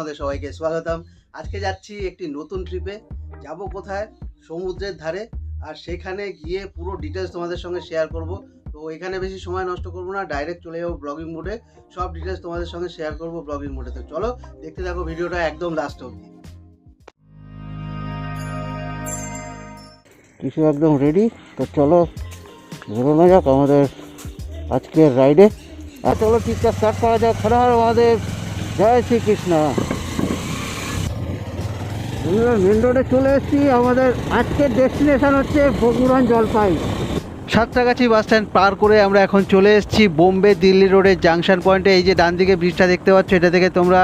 তোমাদের সবাইকে স্বাগতম। আজকে যাচ্ছি একটি নতুন ট্রিপে যাব কোথায়? সমুদ্রের ধারে। আর সেখানে গিয়ে পুরো ডিটেলস তোমাদের সঙ্গে শেয়ার করব। তো এখানে বেশি সময় নষ্ট করব না ডাইরেক্ট চলে যাব ব্লগিং মোডে সব ডিটেলস তোমাদের সঙ্গে শেয়ার করব ব্লগিং মোডে তো চলো, দেখতে থাকো ভিডিওটা একদম লাস্ট অবধি। কিছু একদম রেডি তো চলো বেরোনো যাক আমাদের আজকের রাইডে চলো ঠিকঠাক স্টার্ট করা যাক। হর আমাদের জয় শ্রীকৃষ্ণ। মেন রোডে চলে এসেছি, আমাদের আজকের ডেস্টিনেশন হচ্ছে বগুড়ান জলপাই। সাতটাগাছি বাস স্ট্যান্ড পার করে আমরা এখন চলে এসেছি বোম্বে দিল্লি রোডের জাংশন পয়েন্টে এই যে ডান দিকে ব্রিজটা দেখতে পাচ্ছ, এটা থেকে তোমরা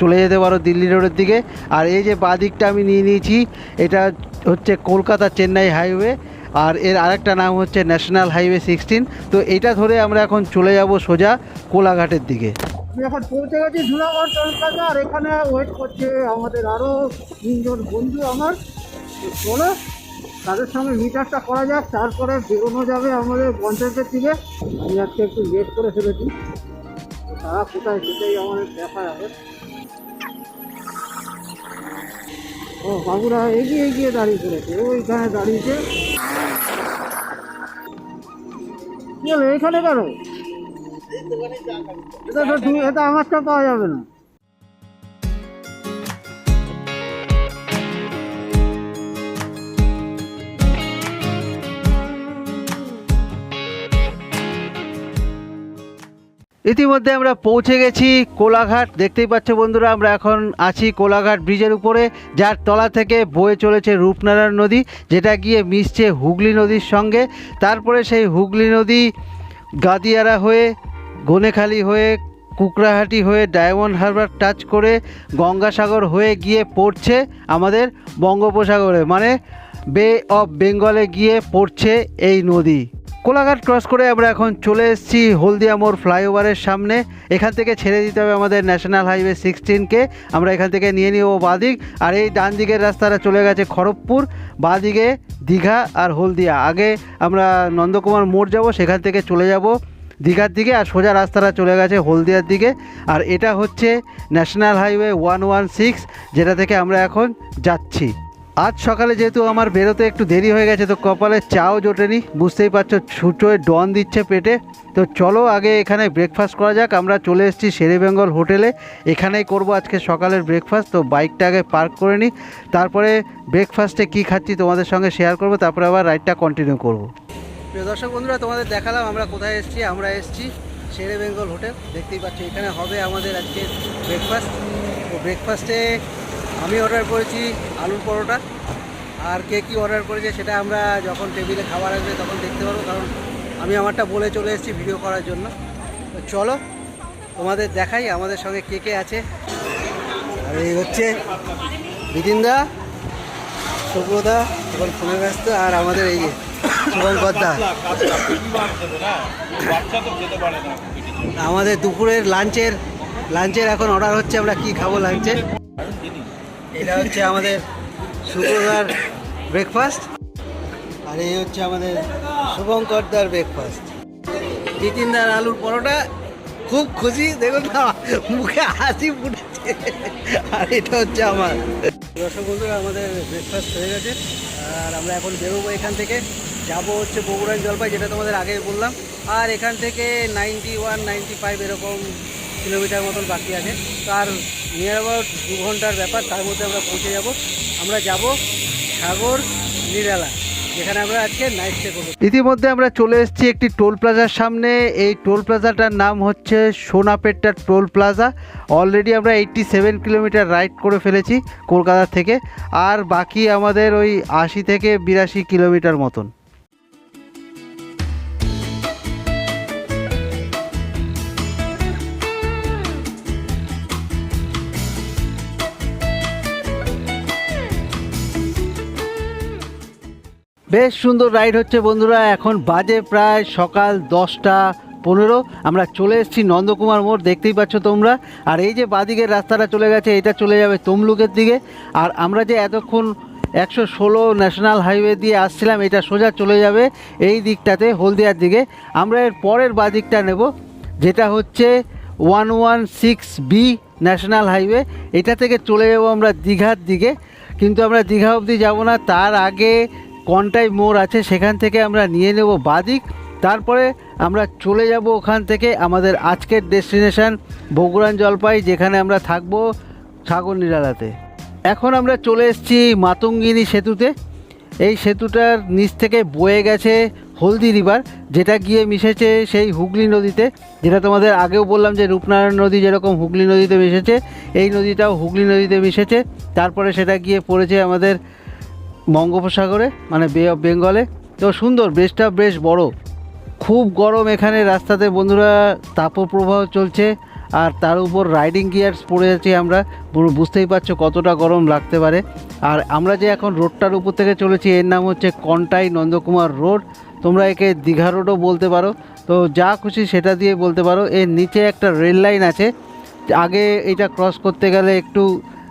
চলে যেতে পারো দিল্লি রোডের দিকে। আর এই যে বাঁ দিকটা আমি নিয়ে নিয়েছি, এটা হচ্ছে কলকাতা চেন্নাই হাইওয়ে আর এর আরেকটা নাম হচ্ছে ন্যাশনাল হাইওয়ে সিক্সটিন তো এটা ধরে আমরা এখন চলে যাব সোজা কোলাঘাটের দিকে। আমি এখন পৌঁছে গেছি ধুলাগড় টোল আর এখানে ওয়েট করছে আমাদের আরও তিনজন বন্ধু আমার। চলো, তাদের সঙ্গে মিটারটা করা যাক, তারপরে বেরোনো যাবে আমাদের পঞ্চায়েতের দিকে। আমি আজকে একটু লেট করে ফেলেছি। তারা কোথায় সেটাই আমাদের দেখা যাবে ও, বাবুরা এগিয়ে এগিয়ে দাঁড়িয়ে পড়েছে ওইখানে দাঁড়িয়েছে। এখানে কেন? এটা তো পাওয়া যাবে না। ইতিমধ্যে আমরা পৌঁছে গেছি কোলাঘাট। দেখতেই পাচ্ছ বন্ধুরা, আমরা এখন আছি কোলাঘাট ব্রিজের উপরে, যার তলা থেকে বয়ে চলেছে রূপনারায়ণ নদী, যেটা গিয়ে মিশছে হুগলি নদীর সঙ্গে। তারপরে সেই হুগলি নদী গাদিয়ারা হয়ে গনেখালি হয়ে কুকরাহাটি হয়ে ডায়মন্ড হারবার টাচ করে গঙ্গাসাগর হয়ে গিয়ে পড়ছে আমাদের বঙ্গোপসাগরে মানে বে অফ বেঙ্গলে গিয়ে পড়ছে এই নদী। কোলাঘাট ক্রস করে আমরা এখন চলে এসেছি হলদিয়া মোড় ফ্লাইওভারের সামনে। এখান থেকে ছেড়ে দিতে হবে আমাদের ন্যাশনাল হাইওয়ে সিক্সটিনকে। আমরা এখান থেকে নিয়ে নিব বাদিক, আর এই ডান দিকের রাস্তাটা চলে গেছে খড়গপুর, বাদিকে দীঘা আর হলদিয়া। আগে আমরা নন্দকুমার মোড় যাব, সেখান থেকে চলে যাব। দীঘার দিকে আর সোজা রাস্তাটা চলে গেছে হলদিয়ার দিকে। আর এটা হচ্ছে national highway one one six যেটা থেকে আমরা এখন যাচ্ছি। আজ সকালে যেহেতু আমার বেরোতে একটু দেরি হয়ে গেছে, তো কপালে চাও জোটেনি। বুঝতেই পারছ, ছুটোয় ডন দিচ্ছে পেটে। তো চলো আগে এখানে ব্রেকফাস্ট করা যাক। আমরা চলে এসেছি শেরে বেঙ্গল হোটেলে। এখানেই করব আজকে সকালের ব্রেকফাস্ট তো বাইকটা আগে পার্ক করে নিই তারপরে ব্রেকফাস্টে কী খাচ্ছি তোমাদের সঙ্গে শেয়ার করব, তারপরে আবার রাইডটা কন্টিনিউ করব। প্রিয় দর্শক বন্ধুরা, তোমাদের দেখালাম আমরা কোথায় এসেছি, আমরা এসেছি শেরে বেঙ্গল হোটেল। দেখতেই পাচ্ছি, এখানে হবে আমাদের আজকে ব্রেকফাস্ট তো ব্রেকফাস্টে আমি অর্ডার করেছি আলুর পরোটা। আর কে কী অর্ডার করেছে সেটা আমরা যখন টেবিলে খাবার আসবে তখন দেখতে পারব কারণ আমি আমারটা বলে চলে এসেছি ভিডিও করার জন্য। তো চলো, তোমাদের দেখাই আমাদের সঙ্গে কে কে আছে। আর এই হচ্ছে বিতিনদা শুভ্রদা এখন ফোনে ব্যস্ত আর আমাদের এই যে শুভঙ্করদা আমাদের দুপুরের লাঞ্চের লাঞ্চের এখন অর্ডার হচ্ছে আমরা কি খাব লাঞ্চে? এটা হচ্ছে আমাদের শুক্রবার ব্রেকফাস্ট আর এই হচ্ছে আমাদের শুভঙ্করদার ব্রেকফাস্ট বিতিনদার আলুর পরোটা খুব খুশি দেখুন না মুখে হাসি ফুটেছে। আর এটা হচ্ছে আমার। দর্শক বন্ধুরা আমাদের ব্রেকফাস্ট হয়ে গেছে আর আমরা এখন বেরোবো এখান থেকে। যাব হচ্ছে বগুড়ার জলপাই, যেটা তোমাদের আগে বললাম। আর এখান থেকে নাইনটি ওয়ান নাইনটি ফাইভ এরকম কিলোমিটার মতন বাকি আছে। তার নিয়ার অ্যাবাউট দু ঘণ্টার ব্যাপার, তার মধ্যে আমরা পৌঁছে যাব। আমরা যাব সাগর নিরালা, যেখানে আমরা আজকে নাইট স্টে ইতিমধ্যে আমরা চলে এসেছি একটি টোল প্লাজার সামনে। এই টোল প্লাজাটার নাম হচ্ছে সোনাপেট্টা টোল প্লাজা। অলরেডি আমরা এইটটি সেভেন কিলোমিটার রাইড করে ফেলেছি কলকাতা থেকে। আর বাকি আমাদের ওই আশি থেকে বিরাশি কিলোমিটার মতন। বেশ সুন্দর রাইড হচ্ছে বন্ধুরা, এখন বাজে প্রায় সকাল দশটা পনেরো। আমরা চলে এসেছি নন্দকুমার মোড়, দেখতেই পাচ্ছ তোমরা। আর এই যে বাদিকের রাস্তাটা চলে গেছে, এটা চলে যাবে তমলুকের দিকে। আর আমরা যে এতক্ষণ একশো ষোলো ন্যাশনাল হাইওয়ে দিয়ে আসছিলাম, এটা সোজা চলে যাবে এই দিকটাতে, হলদিয়ার দিকে। আমরা এর পরের বাদিকটা নেব, যেটা হচ্ছে one one six B national highway. এটা থেকে চলে যাব আমরা দীঘার দিকে। কিন্তু আমরা দীঘা অবধি যাব না, তার আগে কন্টাই মোড় আছে, সেখান থেকে আমরা নিয়ে নেব বাদিক তারপরে আমরা চলে যাব ওখান থেকে আমাদের আজকের ডেস্টিনেশন, বগুড়ান জলপাই, যেখানে আমরা থাকব সাগর নিরালাতে। এখন আমরা চলে এসেছি মাতঙ্গিনী সেতুতে। এই সেতুটার নিচ থেকে বয়ে গেছে হলদি রিভার, যেটা গিয়ে মিশেছে সেই হুগলি নদীতে, যেটা তোমাদের আগেও বললাম যে রূপনারায়ণ নদী যেরকম হুগলি নদীতে মিশেছে, এই নদীটাও হুগলি নদীতে মিশেছে। তারপরে সেটা গিয়ে পড়েছে আমাদের বঙ্গোপসাগরে মানে বে অফ বেঙ্গলে। তো সুন্দর বেশটা বেশ বড়। খুব গরম এখানে রাস্তাতে, বন্ধুরা। তাপপ্রবাহ চলছে, আর তার উপর রাইডিং গিয়ার্স পরে আছি আমরা। বুঝতেই পারছ কতটা গরম লাগতে পারে। আর আমরা যে এখন রোডটার উপর থেকে চলেছি, এর নাম হচ্ছে কন্টাই নন্দকুমার রোড। তোমরা একে দীঘা রোডও বলতে পারো। তো যা খুশি সেটা দিয়ে বলতে পারো। এর নিচে একটা রেল লাইন আছে। আগে এটা ক্রস করতে গেলে একটু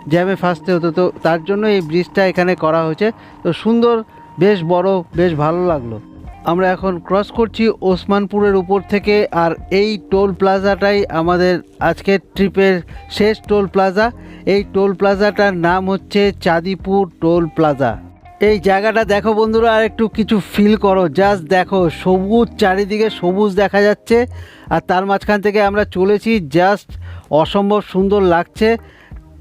জ্যামে ফাঁসতে হতো। তো তার জন্য এই ব্রিজটা এখানে করা হয়েছে। তো সুন্দর, বেশ বড়, বেশ ভালো লাগল। আমরা এখন ক্রস করছি ওসমানপুরের উপর থেকে। আর এই টোল প্লাজাটাই আমাদের আজকের ট্রিপের শেষ টোল প্লাজা। এই টোল প্লাজাটার নাম হচ্ছে চাঁদিপুর টোল প্লাজা। এই জায়গাটা দেখো বন্ধুরা, আর একটু কিছু ফিল করো। জাস্ট দেখো, সবুজ, চারিদিকে সবুজ দেখা যাচ্ছে। আর তার মাঝখান থেকে আমরা চলেছি। জাস্ট অসম্ভব সুন্দর লাগছে।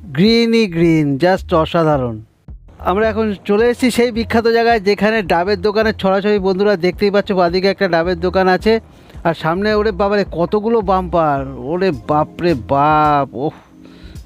গ্রিনই গ্রিন, জাস্ট অসাধারণ। আমরা এখন চলে এসেছি সেই বিখ্যাত জায়গায় যেখানে ডাবের দোকানে ছড়াছড়ি বন্ধুরা দেখতেই পাচ্ছ, বাদিকে একটা ডাবের দোকান আছে, আর সামনে ওরে বাবারে কতগুলো বাম্পার, ওরে বাপরে বাপ, ওহ,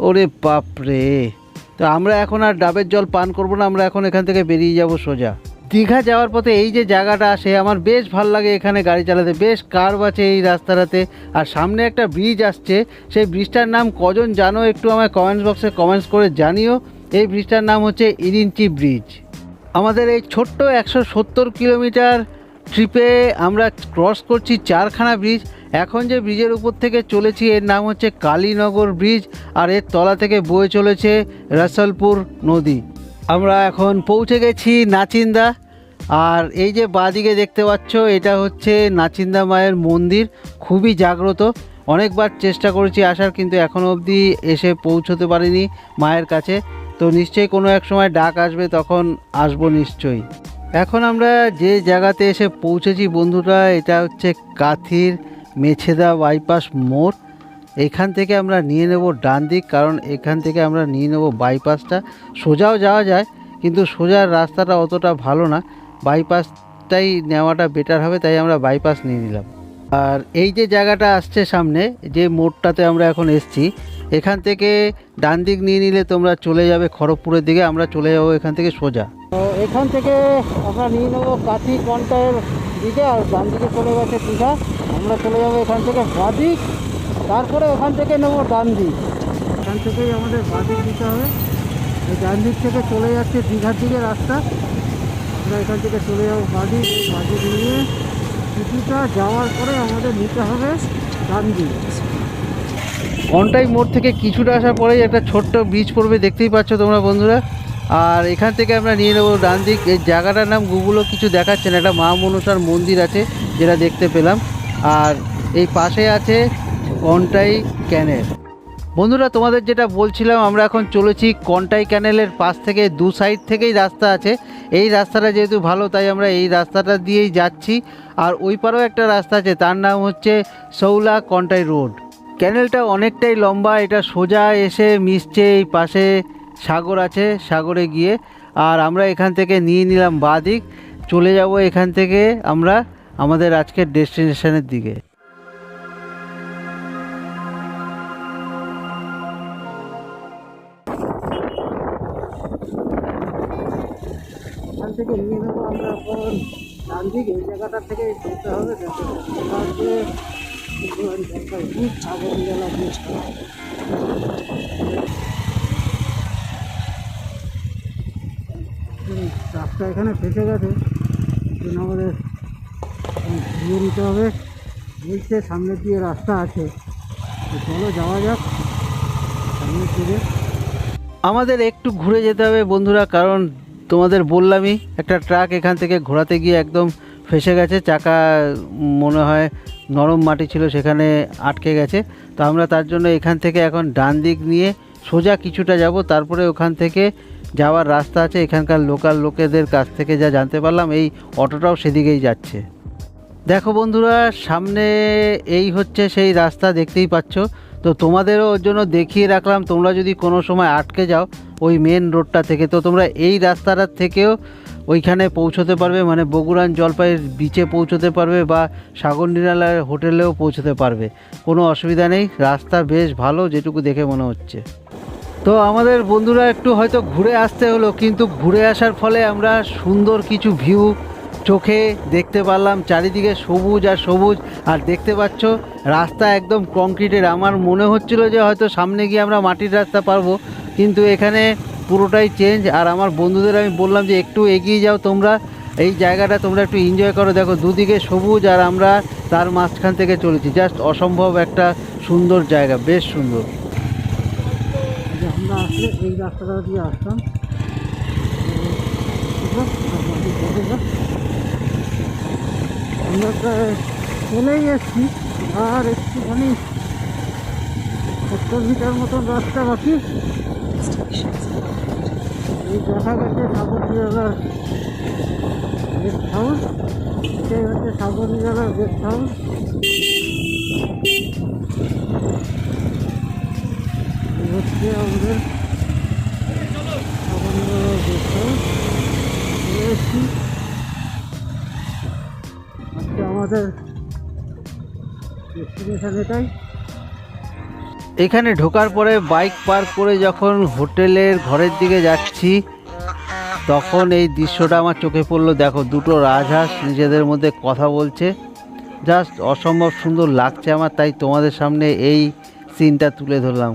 ওরে বাপরে। তো আমরা এখন আর ডাবের জল পান করব না, আমরা এখন এখান থেকে বেরিয়ে যাব সোজা। দীঘা যাওয়ার পথে এই যে জায়গাটা আসে আমার বেশ ভালো লাগে এখানে গাড়ি চালাতে। বেশ কার্ভ আছে এই রাস্তাটাতে। আর সামনে একটা ব্রিজ আসছে। সেই ব্রিজটার নাম কজন জানো? একটু আমার কমেন্টস বক্সে কমেন্টস করে জানিও। এই ব্রিজটার নাম হচ্ছে ইরিঞ্চি ব্রিজ আমাদের এই ছোট্ট একশো সত্তর কিলোমিটার ট্রিপে আমরা ক্রস করছি চারখানা ব্রিজ এখন যে ব্রিজের উপর থেকে চলেছি, এর নাম হচ্ছে কালীনগর ব্রিজ আর এর তলা থেকে বয়ে চলেছে রসলপুর নদী। আমরা এখন পৌঁছে গেছি নাচিন্দা। আর এই যে বাঁদিকে দেখতে পাচ্ছ, এটা হচ্ছে নাচিন্দা মায়ের মন্দির। খুবই জাগ্রত। অনেকবার চেষ্টা করেছি আসার, কিন্তু এখনও অবধি এসে পৌঁছতে পারিনি মায়ের কাছে। তো নিশ্চয়ই কোনো এক সময় ডাক আসবে, তখন আসব নিশ্চয়ই। এখন আমরা যে জায়গাতে এসে পৌঁছেছি বন্ধুরা, এটা হচ্ছে কাথির মেছেদা বাইপাস মোড়। এখান থেকে আমরা নিয়ে নেব ডান দিক, কারণ এখান থেকে আমরা নিয়ে নেব বাইপাসটা সোজাও যাওয়া যায়, কিন্তু সোজার রাস্তাটা অতটা ভালো না। বাইপাসটাই নেওয়াটা বেটার হবে, তাই আমরা বাইপাস নিয়ে নিলাম। আর এই যে জায়গাটা আসছে সামনে, যে মোড়টাতে আমরা এখন এসছি, এখান থেকে ডান দিক নিয়ে নিলে তোমরা চলে যাবে খড়গপুরের দিকে, আমরা চলে যাব এখান থেকে সোজা। এখান থেকে আমরা নিয়ে নেব কাঠি কন্টায়ের দিকে, আর ডান দিকে চলে গেছে দীঘা। আমরা চলে যাব এখান থেকে বাদিক তারপরে ওখান থেকে নেব ডান দিক এখান থেকেই আমাদের বাদিক দিতে হবে। এই ডান দিক থেকে চলে যাচ্ছে দীঘার দিকে রাস্তা। আমরা এখান থেকে চলে যাব বাদিক বাদিক নিয়ে কিছুটা যাওয়ার পরে আমাদের নিতে হবে ডান দিক কন্টাই মোড় থেকে কিছুটা আসার পরেই একটা ছোট্ট ব্রিজ পড়বে দেখতেই পাচ্ছ তোমরা বন্ধুরা। আর এখান থেকে আমরা নিয়ে নেব ডান দিক এই জায়গাটার নাম গুগলও কিছু দেখাচ্ছে না। একটা মা মনসার মন্দির আছে যেটা দেখতে পেলাম। আর এই পাশে আছে কন্টাই ক্যানেল। বন্ধুরা, তোমাদের যেটা বলছিলাম, আমরা এখন চলেছি কন্টাই ক্যানেলের পাশ থেকে, দু সাইড থেকেই রাস্তা আছে। এই রাস্তাটা যেহেতু ভালো, তাই আমরা এই রাস্তাটা দিয়েই যাচ্ছি। আর ওই পারেও একটা রাস্তা আছে, তার নাম হচ্ছে সৌলা কন্টাই রোড। ক্যানেলটা অনেকটাই লম্বা, এটা সোজা এসে মিশছে, এই পাশে সাগর আছে, সাগরে গিয়ে। আর আমরা এখান থেকে নিয়ে নিলাম বাদিক চলে যাব এখান থেকে আমরা আমাদের আজকের ডেস্টিনেশনের দিকে। আমরা এখন ডান দিক এই হবে রাস্তা এখানে ফেসে গেছে। আমাদের ঘুরিয়ে নিতে হবে। বলছে সামনের দিয়ে রাস্তা আছে চলো যাওয়া যাক। সামনের দিকে আমাদের একটু ঘুরে যেতে হবে বন্ধুরা, কারণ তোমাদের বললামই, একটা ট্রাক এখান থেকে ঘোরাতে গিয়ে একদম ফেসে গেছে, চাকা মনে হয় নরম মাটি ছিল, সেখানে আটকে গেছে। তো আমরা তার জন্য এখান থেকে এখন ডান দিক নিয়ে সোজা কিছুটা যাব, তারপরে ওখান থেকে যাওয়ার রাস্তা আছে, এখানকার লোকাল লোকেদের কাছ থেকে যা জানতে পারলাম, এই অটোটাও সেদিকেই যাচ্ছে। দেখো বন্ধুরা, সামনে এই হচ্ছে সেই রাস্তা, দেখতেই পাচ্ছ। তো তোমাদেরও ওর জন্য দেখিয়ে রাখলাম, তোমরা যদি কোনো সময় আটকে যাও ওই মেন রোডটা থেকে, তো তোমরা এই রাস্তাটার থেকেও ওইখানে পৌঁছতে পারবে মানে বগুড়ান জলপাইয়ের বিচে পৌঁছতে পারবে বা সাগর নিরালার হোটেলেও পৌঁছতে পারবে। কোনো অসুবিধা নেই, রাস্তা বেশ ভালো, যেটুকু দেখে মনে হচ্ছে। তো আমাদের বন্ধুরা একটু হয়তো ঘুরে আসতে হলো, কিন্তু ঘুরে আসার ফলে আমরা সুন্দর কিছু ভিউ চোখে দেখতে পারলাম চারিদিকে সবুজ আর সবুজ। আর দেখতে পাচ্ছ, রাস্তা একদম কংক্রিটের। আমার মনে হচ্ছিল যে হয়তো সামনে গিয়ে আমরা মাটির রাস্তা পারব, কিন্তু এখানে পুরোটাই চেঞ্জ আর আমার বন্ধুদের আমি বললাম যে, একটু এগিয়ে যাও তোমরা। এই জায়গাটা তোমরা একটু এনজয় করো। দেখো, দুদিকে সবুজ আর আমরা তার মাঝখান থেকে চলেছি। জাস্ট অসম্ভব একটা সুন্দর জায়গা, বেশ সুন্দর। আমরা আসলে এই রাস্তাটা দিয়ে আসতাম আমরা প্রায় চলেই এসছি আর একটুখানি সত্তর মিটার মতন রাস্তা বাকি। এই দেখা গেছে সাগরদিয়ালার গেস্ট হাউস এটাই হচ্ছে সাগরদিয়ালার গেস্ট হাউস হচ্ছে আমাদের সাগরদিয়ালার গেস্ট হাউস এসছি। আমাদের ডেস্টিনেশন এটাই। এখানে ঢোকার পরে বাইক পার্ক করে যখন হোটেলের ঘরের দিকে যাচ্ছি, তখন এই দৃশ্যটা আমার চোখে পড়ল। দেখো, দুটো রাজহাঁস নিজেদের মধ্যে কথা বলছে। জাস্ট অসম্ভব সুন্দর লাগছে আমার, তাই তোমাদের সামনে এই সিনটা তুলে ধরলাম।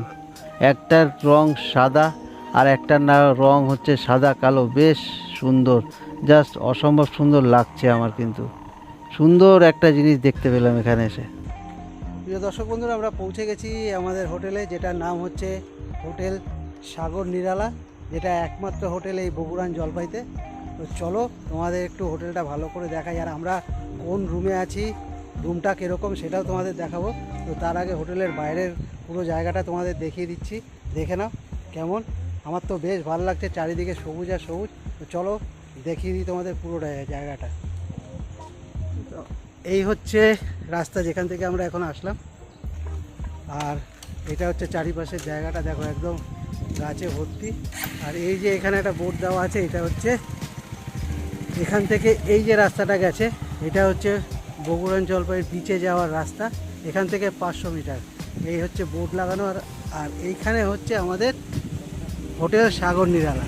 একটার রং সাদা আর একটার না, রং হচ্ছে সাদা, কালো, বেশ সুন্দর। জাস্ট অসম্ভব সুন্দর লাগছে আমার কিন্তু। সুন্দর একটা জিনিস দেখতে পেলাম এখানে এসে। প্রিয় দর্শক বন্ধুরা, আমরা পৌঁছে গেছি আমাদের হোটেলে, যেটার নাম হচ্ছে হোটেল সাগর নিরালা, যেটা একমাত্র হোটেল এই বগুড়ান জলপাইতে। তো চলো, তোমাদের একটু হোটেলটা ভালো করে দেখাই, আর আমরা কোন রুমে আছি, রুমটা কীরকম সেটাও তোমাদের দেখাবো। তো তার আগে হোটেলের বাইরের পুরো জায়গাটা তোমাদের দেখিয়ে দিচ্ছি, দেখে নাও কেমন। আমার তো বেশ ভালো লাগছে, চারিদিকে সবুজ আর সবুজ। তো চলো, দেখিয়ে দিই তোমাদের পুরোটা জায়গাটা। এই হচ্ছে রাস্তা যেখান থেকে আমরা এখন আসলাম। আর এটা হচ্ছে চারিপাশের জায়গাটা, দেখো একদম গাছে ভর্তি। আর এই যে এখানে একটা বোর্ড দেওয়া আছে, এটা হচ্ছে এখান থেকে এই যে রাস্তাটা গেছে, এটা হচ্ছে বগুড়ান জলপাইয়ের বিচে যাওয়ার রাস্তা। এখান থেকে পাঁচশো মিটার। এই হচ্ছে বোর্ড লাগানো, আর আর এইখানে হচ্ছে আমাদের হোটেল সাগর নিরালা।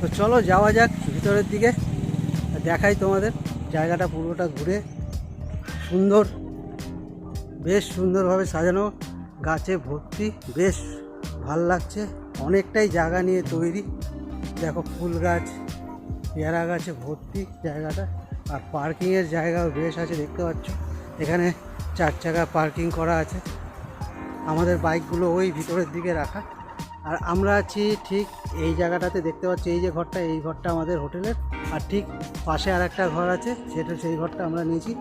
তো চলো যাওয়া যাক ভিতরের দিকে। দেখাই তোমাদের। জায়গাটা পুরোটা ঘুরে সুন্দর, বেশ সুন্দরভাবে সাজানো। গাছে ভর্তি, বেশ ভালো লাগছে। অনেকটাই জায়গা নিয়ে তৈরি। দেখো ফুল গাছ, পেয়ারা গাছে ভর্তি জায়গাটা। আর পার্কিংয়ের জায়গাও বেশ আছে, দেখতে পাচ্ছ। এখানে চার চাকা পার্কিং করা আছে। আমাদের বাইকগুলো ওই ভিতরের দিকে রাখা। আর আমরা আছি ঠিক এই জায়গাটাতে, দেখতে পাচ্ছি এই যে ঘরটা, এই ঘরটা আমাদের হোটেলের। আর ঠিক পাশে আর একটা ঘর আছে, সেটা সেই ঘরটা আমরা নিয়েছি।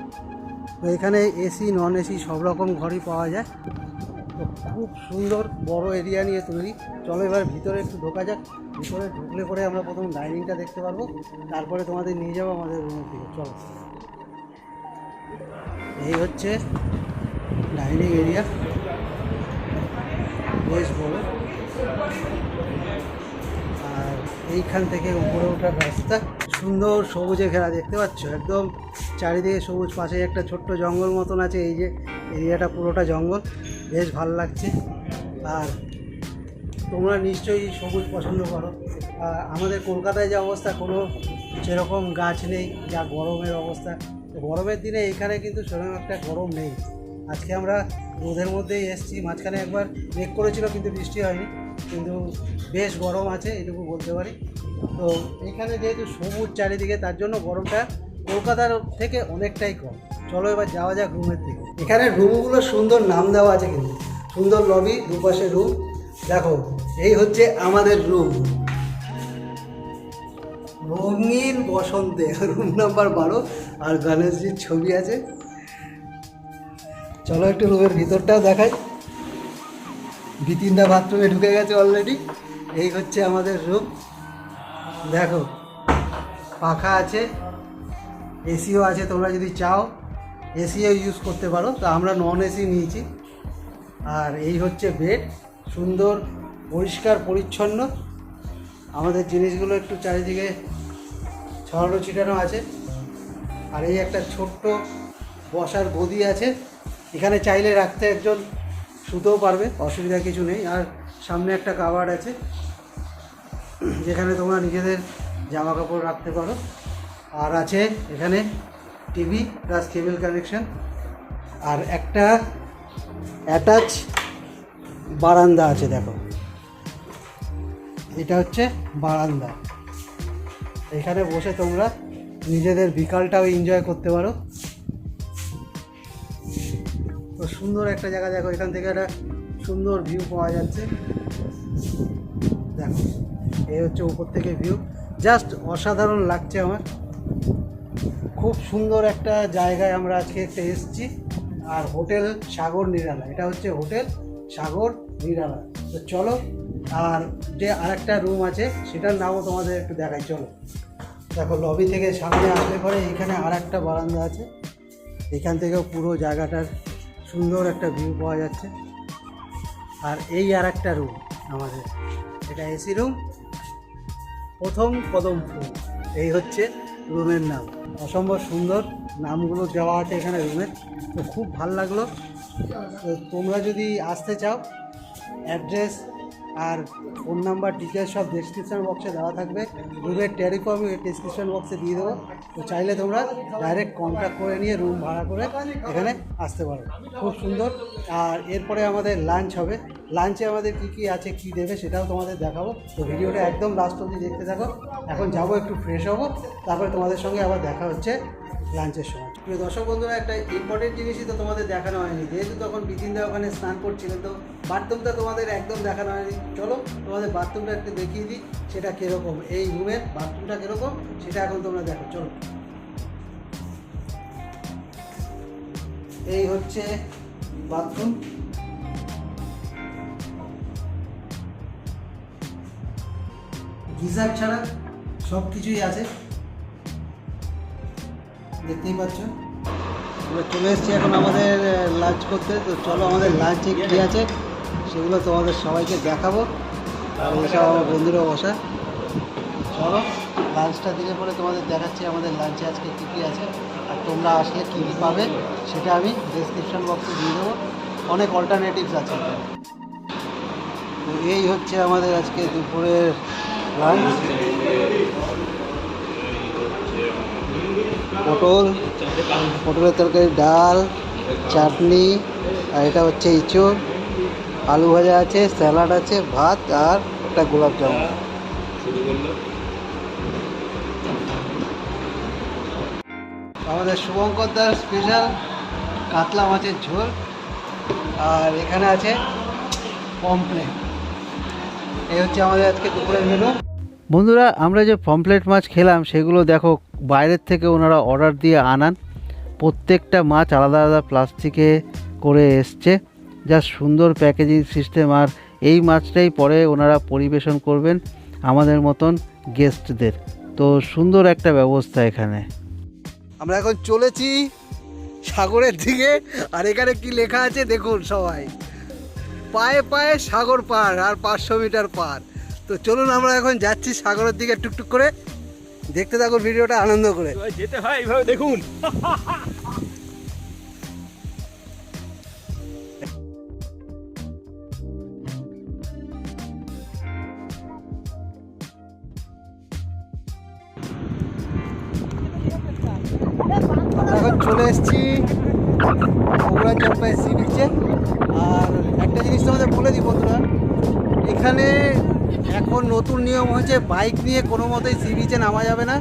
তো এখানে এসি নন এসি সব রকম ঘরই পাওয়া যায়। তো খুব সুন্দর বড় এরিয়া নিয়ে তৈরি। চলো এবার ভিতরে একটু ঢোকা যাক। ভিতরে ঢুকলে পরে আমরা প্রথম ডাইনিংটা দেখতে পারব। তারপরে তোমাদের নিয়ে যাব আমাদের রুমের দিকে চলো। এই হচ্ছে ডাইনিং এরিয়া বেশ বড়। আর এইখান থেকে উপরে ওঠার রাস্তা। সুন্দর সবুজে ঘেরা, দেখতে পাচ্ছ? একদম চারিদিকে সবুজ, পাশে একটা ছোট্ট জঙ্গল মতন আছে, এই যে এরিয়াটা পুরোটা জঙ্গল। বেশ ভালো লাগছে। আর তোমরা নিশ্চয়ই সবুজ পছন্দ করো। আর আমাদের কলকাতায় যে অবস্থা, কোনো সেরকম গাছ নেই, যা গরমের অবস্থা। গরমের দিনে এখানে কিন্তু সেরকম একটা গরম নেই। আজকে আমরা রোদের মধ্যেই এসেছি, মাঝখানে একবার মেঘ করেছিল, কিন্তু বৃষ্টি হয়নি। কিন্তু বেশ গরম আছে, এটুকু বলতে পারি। তো এখানে যেহেতু সবুজ চারিদিকে, তার জন্য গরমটা কলকাতার থেকে অনেকটাই কম। চলো এবার যাওয়া যাক রুমের দিকে। এখানে রুমগুলো সুন্দর নাম দেওয়া আছে কিন্তু। সুন্দর লবি দুপাশে রুম দেখো, এই হচ্ছে আমাদের রুম রঙিন বসন্তে রুম নাম্বার বারো, আর গণেশজির ছবি আছে। চলো একটু রুমের ভিতরটাও দেখাই। বিতিনদা বাথরুমে ঢুকে গেছে অলরেডি এই হচ্ছে আমাদের রুম দেখো, পাখা আছে এসিও আছে, তোমরা যদি চাও এসিও ইউজ করতে পারো। তো আমরা নন এসি নিয়েছি। আর এই হচ্ছে বেড সুন্দর, পরিষ্কার, পরিচ্ছন্ন। আমাদের জিনিসগুলো একটু চারিদিকে ছড়ানো ছিটানো আছে। আর এই একটা ছোট্ট বসার গদি আছে। এখানে চাইলে রাখতে একজন শুতেও পারবে, অসুবিধা কিছু নেই। আর সামনে একটা কাভার্ড আছে। যেখানে তোমরা নিজেদের জামা কাপড় রাখতে পারো। আর আছে এখানে টিভি প্লাস কেবল কানেকশন আর একটা অ্যাটাচ বারান্দা আছে, দেখো। এটা হচ্ছে বারান্দা। এখানে বসে তোমরা নিজেদের বিকালটাও এনজয় করতে পারো। তো সুন্দর একটা জায়গা, দেখো, এখান থেকে একটা সুন্দর ভিউ পাওয়া যাচ্ছে। এই হচ্ছে উপর থেকে ভিউ জাস্ট অসাধারণ লাগছে আমার। খুব সুন্দর একটা জায়গায় আমরা আজকে একটা এসেছি। আর হোটেল সাগর নিরালা। এটা হচ্ছে হোটেল সাগর নিরালা। তো চলো, আর যে আরেকটা রুম আছে, সেটার নামও তোমাদের একটু দেখাই। চলো। দেখো লবি থেকে সামনে আসলে পরে এখানে আর একটা বারান্দা আছে। এখান থেকেও পুরো জায়গাটার সুন্দর একটা ভিউ পাওয়া যাচ্ছে। আর এই আর একটা রুম আমাদের। এটা এসি রুম প্রথম কদম ফুল। এই হচ্ছে রুমের নাম। অসম্ভব সুন্দর নামগুলো দেওয়া আছে এখানে রুমের তো খুব ভালো লাগল। তোমরা যদি আসতে চাও, অ্যাড্রেস আর ফোন নাম্বার ডিটেলস সব ডেসক্রিপশন বক্সে দেওয়া থাকবে। রুমের ট্যারিফও আমি ডেসক্রিপশন বক্সে দিয়ে দেবো। তো চাইলে তোমরা ডাইরেক্ট কন্ট্যাক্ট করে নিয়ে রুম ভাড়া করে এখানে আসতে পারো। খুব সুন্দর। আর এরপরে আমাদের লাঞ্চ হবে। লাঞ্চে আমাদের কী কী আছে, কী দেবে সেটাও তোমাদের দেখাবো। তো ভিডিওটা একদম লাস্ট অবধি দেখতে থাকো। এখন যাব, একটু ফ্রেশ হব। তারপরে তোমাদের সঙ্গে আবার দেখা হচ্ছে লাঞ্চের সময়। প্রিয় দর্শক বন্ধুরা, একটা ইম্পর্টেন্ট জিনিসই তো তোমাদের দেখানো হয়নি। যেহেতু তখন বিতিনদা ওখানে স্নান করছিলেন, তো বাথরুমটা তোমাদের একদম দেখানো হয়নি। চলো, তোমাদের বাথরুমটা একটু দেখিয়ে দিই, সেটা কীরকম? এই রুমের বাথরুমটা কীরকম? সেটা এখন তোমরা দেখো, চলো। এই হচ্ছে বাথরুম। গিজার ছাড়া সব কিছুই আছে। দেখতেই পাচ্ছ। আমরা চলে এসেছি এখন আমাদের লাঞ্চ করতে। তো চলো আমাদের লাঞ্চে কী আছে, সেগুলো তোমাদের সবাইকে দেখাবো। আর এসব আমার বন্ধুরা বসা। চলো লাঞ্চটা দিলে পরে তোমাদের দেখাচ্ছি আমাদের লাঞ্চে আজকে কী কী আছে। আর তোমরা আসলে কী কী পাবে, সেটা আমি ডিসক্রিপশন বক্সে দিয়ে দেবো। অনেক অল্টারনেটিভস আছে। তো এই হচ্ছে আমাদের আজকে দুপুরের লাঞ্চ পটল, পটলের তরকারি, ডাল, চাটনি, আর এটা হচ্ছে ইঁচড়, আলু ভাজা আছে, স্যালাড আছে, ভাত আর একটা গোলাপ জামুন। আমাদের শুভঙ্কর দার স্পেশাল কাতলা মাছের ঝোল, আর এখানে আছে পমপ্লেট এই হচ্ছে আমাদের আজকে দুপুরের মেনু বন্ধুরা, আমরা যে পমপ্লেট মাছ খেলাম, সেগুলো দেখো বাইরের থেকে ওনারা অর্ডার দিয়ে আনান। প্রত্যেকটা মাছ আলাদা আলাদা প্লাস্টিকে করে এসছে। যা সুন্দর প্যাকেজিং সিস্টেম আর এই মাছটাই পরে ওনারা পরিবেশন করবেন আমাদের মতন গেস্টদের তো সুন্দর একটা ব্যবস্থা এখানে। আমরা এখন চলেছি সাগরের দিকে। আর এখানে কি লেখা আছে দেখুন সবাই। পায়ে পায়ে সাগর পার আর পাঁচশো মিটার পার। তো চলুন আমরা এখন যাচ্ছি সাগরের দিকে টুকটুক করে। দেখতে থাকো ভিডিওটা আনন্দ করে। যেতে হয় এইভাবে দেখুন। এখন চলে এসেছি বগুড়া জলপাই সি বিচে আর একটা জিনিস তোমাদের বলে দিই বন্ধুরা এখানে এখন নতুন নিয়ম হয়েছে, বাইক নিয়ে কোনো মতেই সি বিচে নামা যাবে না।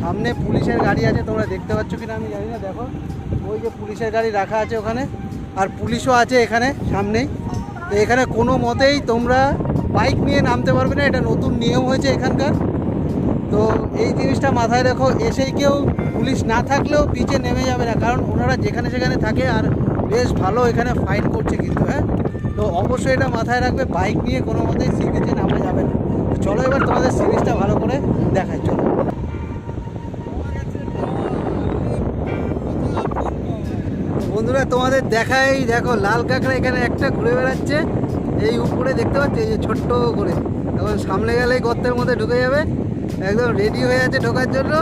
সামনে পুলিশের গাড়ি আছে, তোমরা দেখতে পাচ্ছ কি না আমি জানি না, দেখো। ওই যে পুলিশের গাড়ি রাখা আছে ওখানে, আর পুলিশও আছে এখানে, সামনেই। তো এখানে কোনো মতেই তোমরা বাইক নিয়ে নামতে পারবে না, এটা নতুন নিয়ম হয়েছে এখানকার। তো এই জিনিসটা মাথায় রেখো, এসেই কেউ পুলিশ না থাকলেও বিচে নেমে যাবে না, কারণ ওনারা যেখানে সেখানে থাকে আর বেশ ভালো এখানে ফাইন করছে কিন্তু হ্যাঁ? তো অবশ্যই এটা মাথায় রাখবে, বাইক নিয়ে কোনো মতেই সি বিচে চলো এবার তোমাদের সিরিজটা ভালো করে দেখাই, চলো। বন্ধুরা, তোমাদের দেখাই, দেখো, লাল কাঁকড়া এখানে একটা ঘুরে বেড়াচ্ছে। এই উপরে দেখতে পাচ্ছ? এই যে ছোট্ট করে। এখন সামনে গেলেই গর্তের মধ্যে ঢুকে যাবে। একদম রেডি হয়ে আছে ঢোকার জন্য।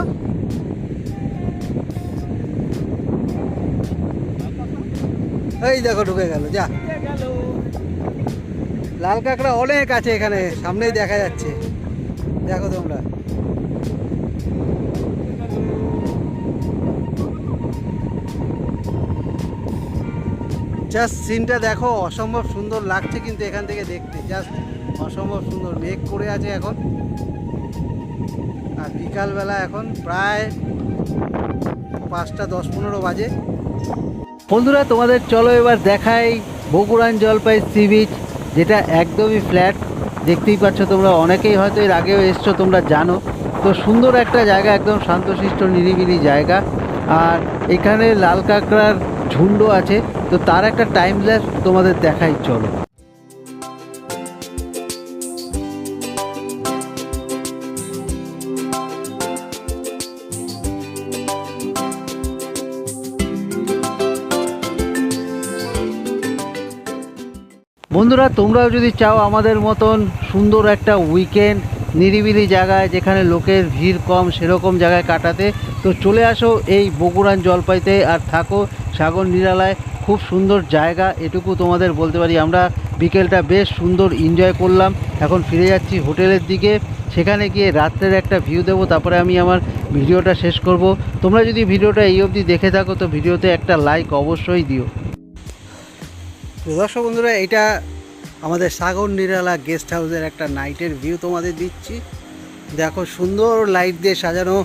এই দেখো, ঢুকে গেল, যা। লাল কাঁকড়া অনেক আছে এখানে, সামনেই দেখা যাচ্ছে। দেখো তোমরা। জাস্ট সিনটা দেখো, অসম্ভব সুন্দর লাগছে কিন্তু এখান থেকে দেখতে। জাস্ট অসম্ভব সুন্দর। মেঘ করে আছে এখন। আর বিকালবেলা এখন প্রায় পাঁচটা দশ পনেরো বাজে। বন্ধুরা, তোমাদের চলো এবার দেখাই বগুড়ান জলপাই সি বিচ। যেটা একদমই ফ্ল্যাট দেখতেই পাচ্ছ তোমরা অনেকেই হয়তো এর আগেও এসছো, তোমরা জানো। তো সুন্দর একটা জায়গা, একদম শান্তশিষ্ট, নিরিবিলি জায়গা। আর এখানে লাল কাঁকড়ার ঝুন্ড আছে, তো তার একটা টাইম ল্যাপ তোমাদের দেখাই, চলো। বন্ধুরা, তোমরাও যদি চাও আমাদের মতন সুন্দর একটা উইকেন্ড নিরিবিলি জায়গায় যেখানে লোকের ভিড় কম সেরকম জায়গায় কাটাতে, তো চলে আসো এই বগুড়ান জলপাইতে আর থাকো সাগর নিরালায়। খুব সুন্দর জায়গা, এটুকু তোমাদের বলতে পারি। আমরা বিকেলটা বেশ সুন্দর এনজয় করলাম। এখন ফিরে যাচ্ছি হোটেলের দিকে। সেখানে গিয়ে রাত্রের একটা ভিউ দেবো, তারপরে আমি আমার ভিডিওটা শেষ করব। তোমরা যদি ভিডিওটা এই অবধি দেখে থাকো, তো ভিডিওতে একটা লাইক অবশ্যই দিও। দর্শক বন্ধুরা, এটা আমাদের সাগর নিরালা গেস্ট হাউসের একটা নাইটের ভিউ তোমাদের দিচ্ছি। দেখো সুন্দর লাইট দিয়ে সাজানো,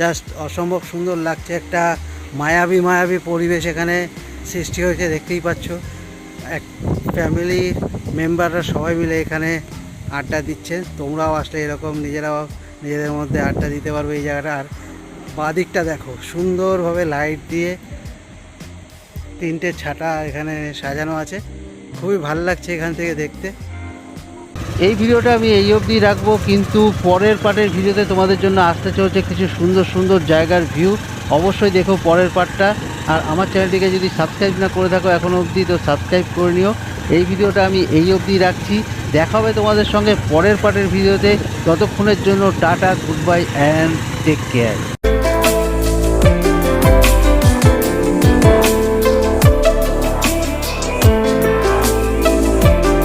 জাস্ট অসম্ভব সুন্দর লাগছে একটা মায়াবী মায়াবী পরিবেশ এখানে সৃষ্টি হয়েছে, দেখতেই পাচ্ছ। এক ফ্যামিলি মেম্বাররা সবাই মিলে এখানে আড্ডা দিচ্ছে। তোমরাও আসলে এরকম নিজেরাও নিজেদের মধ্যে আড্ডা দিতে পারবে এই জায়গাটা। আর বাদিকটা দেখো, সুন্দরভাবে লাইট দিয়ে তিনটে ছাটা এখানে সাজানো আছে। খুবই ভালো লাগছে এখান থেকে দেখতে। এই ভিডিওটা আমি এই অবধি রাখব, কিন্তু পরের পার্টের ভিডিওতে তোমাদের জন্য আসতে চলছে কিছু সুন্দর সুন্দর জায়গার ভিউ। অবশ্যই দেখো পরের পার্টটা। আর আমার চ্যানেলটিকে যদি সাবস্ক্রাইব না করে থাকো এখনও অবধি, তো সাবস্ক্রাইব করে নিও। এই ভিডিওটা আমি এই অবধি রাখছি। দেখা হবে তোমাদের সঙ্গে পরের পার্টের ভিডিওতে। ততক্ষণের জন্য tata, goodbye, and take care.